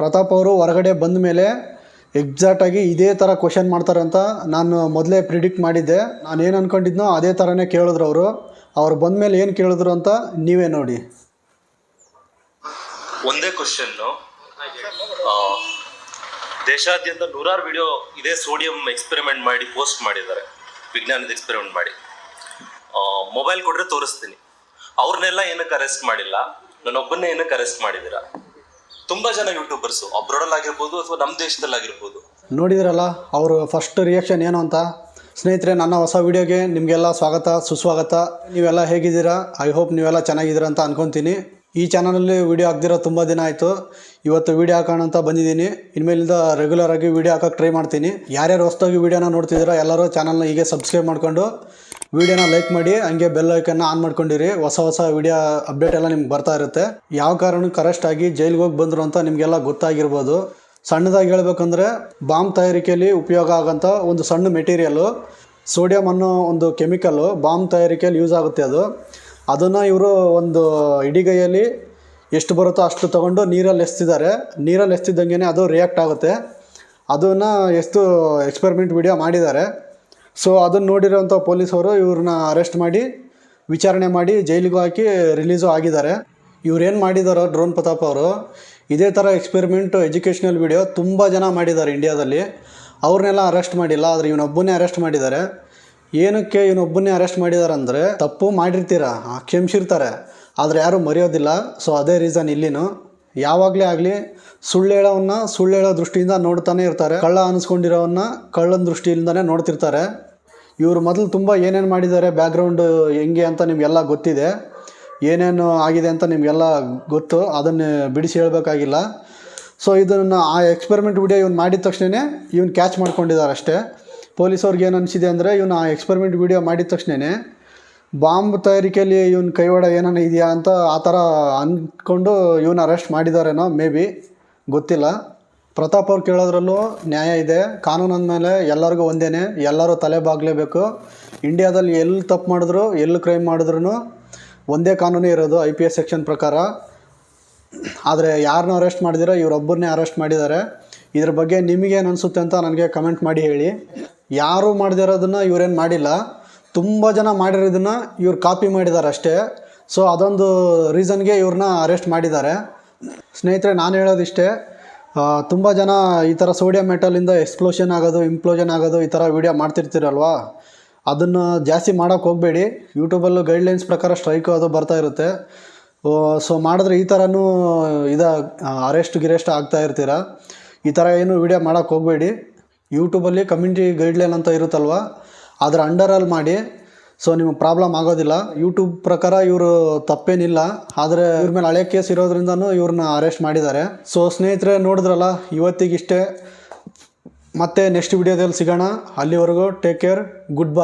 ಪ್ರತಾಪ್ ಅವರು ಹೊರಗಡೆ ಬಂದ ಮೇಲೆ ಎಕ್ಸಾಕ್ಟಾಗಿ ಇದೇ ಥರ ಕ್ವಶನ್ ಮಾಡ್ತಾರೆ ಅಂತ ನಾನು ಮೊದಲೇ ಪ್ರಿಡಿಕ್ಟ್ ಮಾಡಿದ್ದೆ. ನಾನು ಏನು ಅಂದ್ಕೊಂಡಿದ್ನೋ ಅದೇ ಥರನೇ ಕೇಳಿದ್ರು ಅವರು. ಅವ್ರು ಬಂದ ಮೇಲೆ ಏನು ಕೇಳಿದ್ರು ಅಂತ ನೀವೇ ನೋಡಿ. ಒಂದೇ ಕ್ವಶನ್ ದೇಶಾದ್ಯಂತ ನೂರಾರು ವಿಡಿಯೋ ಇದೇ ಸೋಡಿಯಂ ಎಕ್ಸ್ಪೆರಿಮೆಂಟ್ ಮಾಡಿ ಪೋಸ್ಟ್ ಮಾಡಿದ್ದಾರೆ. ವಿಜ್ಞಾನದ ಎಕ್ಸ್ಪೆರಿಮೆಂಟ್ ಮಾಡಿ. ಮೊಬೈಲ್ ಕೊಟ್ಟರೆ ತೋರಿಸ್ತೀನಿ. ಅವ್ರನ್ನೆಲ್ಲ ಏನಕ್ಕೆ ಅರೆಸ್ಟ್ ಮಾಡಿಲ್ಲ? ನನ್ನೊಬ್ಬನ್ನೇ ಏನಕ್ಕೆ ಅರೆಸ್ಟ್ ಮಾಡಿದ್ದೀರಾ? ತುಂಬಾ ಜನ ಯೂಟ್ಯೂಬರ್ಸ್ ಅಬ್ರಾಡಲ್ಲಿ ಆಗಿರ್ಬೋದು ಅಥವಾ ನಮ್ಮ ದೇಶದಲ್ಲಾಗಿರ್ಬೋದು. ನೋಡಿದ್ರಲ್ಲ, ಅವರು ಫಸ್ಟ್ ರಿಯಾಕ್ಷನ್ ಏನು ಅಂತ? ಸ್ನೇಹಿತರೆ, ನನ್ನ ಹೊಸ ವಿಡಿಯೋಗೆ ನಿಮಗೆಲ್ಲ ಸ್ವಾಗತ, ಸುಸ್ವಾಗತ. ನೀವೆಲ್ಲ ಹೇಗಿದ್ದೀರಾ? ಐ ಹೋಪ್ ನೀವೆಲ್ಲ ಚೆನ್ನಾಗಿದ್ದೀರಾ ಅಂತ ಅನ್ಕೊಂತೀನಿ. ಈ ಚಾನಲಲ್ಲಿ ವಿಡಿಯೋ ಹಾಕ್ದಿರೋ ತುಂಬ ದಿನ ಆಯಿತು. ಇವತ್ತು ವಿಡಿಯೋ ಹಾಕೋಣ ಅಂತ ಬಂದಿದ್ದೀನಿ. ಇನ್ಮೇಲಿಂದ ರೆಗ್ಯುಲರ್ ಆಗಿ ವಿಡಿಯೋ ಹಾಕೋಕ್ಕೆ ಟ್ರೈ ಮಾಡ್ತೀನಿ. ಯಾರ್ಯಾರು ಹೊಸದಾಗಿ ವೀಡಿಯೋನ ನೋಡ್ತಿದ್ದೀರಾ, ಎಲ್ಲರೂ ಚಾನಲ್ನ ಹೀಗೆ ಸಬ್ಸ್ಕ್ರೈಬ್ ಮಾಡ್ಕೊಂಡು ವಿಡಿಯೋನ ಲೈಕ್ ಮಾಡಿ, ಹಂಗೆ ಬೆಲ್ ಐಕನ್ನ ಆನ್ ಮಾಡ್ಕೊಂಡಿರಿ. ಹೊಸ ಹೊಸ ವಿಡಿಯೋ ಅಪ್ಡೇಟ್ ಎಲ್ಲ ನಿಮ್ಗೆ ಬರ್ತಾ ಇರುತ್ತೆ. ಯಾವ ಕಾರಣಕ್ಕೆ ಅರೆಸ್ಟ್ ಆಗಿ ಜೈಲಿಗೆ ಹೋಗಿ ಬಂದರು ಅಂತ ನಿಮಗೆಲ್ಲ ಗೊತ್ತಾಗಿರ್ಬೋದು. ಸಣ್ಣದಾಗಿ ಹೇಳ್ಬೇಕಂದ್ರೆ ಬಾಂಬ್ ತಯಾರಿಕೆಯಲ್ಲಿ ಉಪಯೋಗ ಆಗೋಂಥ ಒಂದು ಸಣ್ಣ ಮೆಟೀರಿಯಲ್ಲು ಸೋಡಿಯಂ ಅನ್ನೋ ಒಂದು ಕೆಮಿಕಲ್ಲು ಬಾಂಬ್ ತಯಾರಿಕೆಯಲ್ಲಿ ಯೂಸ್ ಆಗುತ್ತೆ ಅದು. ಅದನ್ನು ಇವರು ಒಂದು ಇಡಿಗೈಯಲ್ಲಿ ಎಷ್ಟು ಬರುತ್ತೋ ಅಷ್ಟು ತೊಗೊಂಡು ನೀರಲ್ಲಿ ಎಸ್ತಿದ್ದಾರೆ. ನೀರಲ್ಲಿ ಎಸ್ತಿದ್ದಂಗೆ ಅದು ರಿಯಾಕ್ಟ್ ಆಗುತ್ತೆ. ಅದನ್ನು ಎಷ್ಟು ಎಕ್ಸ್ಪೆರಿಮೆಂಟ್ ವಿಡಿಯೋ ಮಾಡಿದ್ದಾರೆ. ಸೊ ಅದನ್ನು ನೋಡಿರೋಂಥ ಪೊಲೀಸವರು ಇವ್ರನ್ನ ಅರೆಸ್ಟ್ ಮಾಡಿ, ವಿಚಾರಣೆ ಮಾಡಿ ಜೈಲಿಗೂ ಹಾಕಿ ರಿಲೀಸು ಆಗಿದ್ದಾರೆ. ಇವ್ರೇನು ಮಾಡಿದಾರೋ ಡ್ರೋನ್ ಪ್ರತಾಪ್ ಅವರು, ಇದೇ ಥರ ಎಕ್ಸ್ಪೆರಿಮೆಂಟು ಎಜುಕೇಷ್ನಲ್ ವಿಡಿಯೋ ತುಂಬ ಜನ ಮಾಡಿದ್ದಾರೆ ಇಂಡಿಯಾದಲ್ಲಿ ಅವ್ರನ್ನೆಲ್ಲ ಅರೆಸ್ಟ್ ಮಾಡಿಲ್ಲ, ಆದರೆ ಇವನೊಬ್ಬನೇ ಅರೆಸ್ಟ್ ಮಾಡಿದ್ದಾರೆ. ಏನಕ್ಕೆ ಇವನೊಬ್ಬನೇ ಅರೆಸ್ಟ್ ಮಾಡಿದ್ದಾರೆ ಅಂದರೆ ತಪ್ಪು ಮಾಡಿರ್ತೀರ? ಕ್ಷಮಿಸಿರ್ತಾರೆ ಆದರೆ ಯಾರೂ ಮರೆಯೋದಿಲ್ಲ. ಸೊ ಅದೇ ರೀಸನ್ ಇಲ್ಲಿನೂ. ಯಾವಾಗಲೇ ಆಗಲಿ ಸುಳ್ಳು ಹೇಳೋವನ್ನ ದೃಷ್ಟಿಯಿಂದ ನೋಡ್ತಾನೆ ಇರ್ತಾರೆ. ಕಳ್ಳ ಅನಿಸ್ಕೊಂಡಿರೋವನ್ನ ಕಳ್ಳನ ದೃಷ್ಟಿಯಿಂದನೇ ನೋಡ್ತಿರ್ತಾರೆ. ಇವರು ಮೊದಲು ತುಂಬ ಏನೇನು ಮಾಡಿದ್ದಾರೆ ಬ್ಯಾಕ್ಗ್ರೌಂಡ್ ಹೆಂಗೆ ಅಂತ ನಿಮಗೆಲ್ಲ ಗೊತ್ತಿದೆ. ಏನೇನು ಆಗಿದೆ ಅಂತ ನಿಮಗೆಲ್ಲ ಗೊತ್ತು. ಅದನ್ನು ಬಿಡಿಸಿ ಹೇಳಬೇಕಾಗಿಲ್ಲ. ಸೊ ಇದನ್ನು ಆ ಎಕ್ಸ್ಪೆರಿಮೆಂಟ್ ವಿಡಿಯೋ ಇವ್ನು ಮಾಡಿದ ತಕ್ಷಣವೇ ಇವ್ನು ಕ್ಯಾಚ್ ಮಾಡ್ಕೊಂಡಿದ್ದಾರೆ ಅಷ್ಟೇ ಪೊಲೀಸವ್ರಿಗೆ ಏನು ಅನಿಸಿದೆ ಅಂದರೆ, ಇವನು ಆ ಎಕ್ಸ್ಪೆರಿಮೆಂಟ್ ವಿಡಿಯೋ ಮಾಡಿದ ತಕ್ಷಣವೇ ಬಾಂಬ್ ತಯಾರಿಕೆಯಲ್ಲಿ ಇವನ್ ಕೈವಾಡ ಏನಾನ ಇದೆಯಾ ಅಂತ ಆ ಥರ ಅಂದ್ಕೊಂಡು ಇವನ್ನ ಅರೆಸ್ಟ್ ಮಾಡಿದಾರೇನೋ ಮೇ ಬಿ ಗೊತ್ತಿಲ್ಲ. ಪ್ರತಾಪ್ ಅವ್ರು ಕೇಳೋದ್ರಲ್ಲೂ ನ್ಯಾಯ ಇದೆ. ಕಾನೂನು ಅಂದಮೇಲೆ ಎಲ್ಲರಿಗೂ ಒಂದೇನೆ, ಎಲ್ಲರೂ ತಲೆ ಬಾಗಲೇಬೇಕು. ಇಂಡಿಯಾದಲ್ಲಿ ಎಲ್ಲಿ ತಪ್ಪು ಮಾಡಿದ್ರು ಎಲ್ಲಿ ಕ್ರೈಮ್ ಮಾಡಿದ್ರು ಒಂದೇ ಕಾನೂನೇ ಇರೋದು ಐ ಪಿ ಎಸ್ ಸೆಕ್ಷನ್ ಪ್ರಕಾರ. ಆದರೆ ಯಾರನ್ನ ಅರೆಸ್ಟ್ ಮಾಡಿದಿರೋ ಇವರೊಬ್ಬರನ್ನೇ ಅರೆಸ್ಟ್ ಮಾಡಿದ್ದಾರೆ ಇದ್ರ ಬಗ್ಗೆ ನಿಮಗೇನು ಅನಿಸುತ್ತೆ ಅಂತ ನನಗೆ ಕಮೆಂಟ್ ಮಾಡಿ ಹೇಳಿ. ಯಾರು ಮಾಡದಿರೋದನ್ನು ಇವರೇನು ಮಾಡಿಲ್ಲ. ತುಂಬ ಜನ ಮಾಡಿರೋದನ್ನು ಇವ್ರು ಕಾಪಿ ಮಾಡಿದ್ದಾರೆ ಅಷ್ಟೇ. ಸೊ ಅದೊಂದು ರೀಸನ್ಗೆ ಇವ್ರನ್ನ ಅರೆಸ್ಟ್ ಮಾಡಿದ್ದಾರೆ. ಸ್ನೇಹಿತರೆ, ನಾನು ಹೇಳೋದಿಷ್ಟೇ ತುಂಬ ಜನ ಈ ಥರ ಸೋಡಿಯಂ ಮೆಟಲಿಂದ ಎಕ್ಸ್ಪ್ಲೋಷನ್ ಆಗೋದು ಇಂಪ್ಲೋಷನ್ ಆಗೋದು ಈ ಥರ ವೀಡಿಯೋ ಮಾಡ್ತಿರ್ತೀರಲ್ವಾ? ಅದನ್ನು ಜಾಸ್ತಿ ಮಾಡೋಕ್ಕೆ ಹೋಗಬೇಡಿ. ಯೂಟ್ಯೂಬಲ್ಲೂ ಗೈಡ್ಲೈನ್ಸ್ ಪ್ರಕಾರ ಸ್ಟ್ರೈಕು ಅದು ಬರ್ತಾ ಇರುತ್ತೆ. ಸೊ ಮಾಡಿದ್ರೆ ಈ ಥರನೂ ಇದ ಅರೆಸ್ಟ್ ಗಿರೆಸ್ಟ್ ಆಗ್ತಾ ಇರ್ತೀರ? ಈ ಥರ ಏನು ವಿಡಿಯೋ ಮಾಡೋಕ್ಕೆ ಹೋಗಬೇಡಿ. ಯೂಟ್ಯೂಬಲ್ಲಿ ಕಮ್ಯುನಿಟಿ ಗೈಡ್ಲೈನ್ ಅಂತ ಇರುತ್ತಲ್ವ? ಅದರ ಅಂಡರಲ್ಲಿ ಮಾಡಿ ಸೊ ನಿಮಗೆ ಪ್ರಾಬ್ಲಮ್ ಆಗೋದಿಲ್ಲ. ಯೂಟ್ಯೂಬ್ ಪ್ರಕಾರ ಇವರು ತಪ್ಪೇನಿಲ್ಲ. ಆದರೆ ಇವ್ರ ಮೇಲೆ ಹಳೆ ಕೇಸ್ ಇರೋದ್ರಿಂದನೂ ಇವ್ರನ್ನ ಅರೆಸ್ಟ್ ಮಾಡಿದ್ದಾರೆ. ಸೊ ಸ್ನೇಹಿತರೆ, ನೋಡಿದ್ರಲ್ಲ, ಇವತ್ತಿಗಿಷ್ಟೇ. ಮತ್ತೆ ನೆಕ್ಸ್ಟ್ ವಿಡಿಯೋದಲ್ಲಿ ಸಿಗೋಣ. ಅಲ್ಲಿವರೆಗೂ ಟೇಕ್ ಕೇರ್ ಗುಡ್ ಬೈ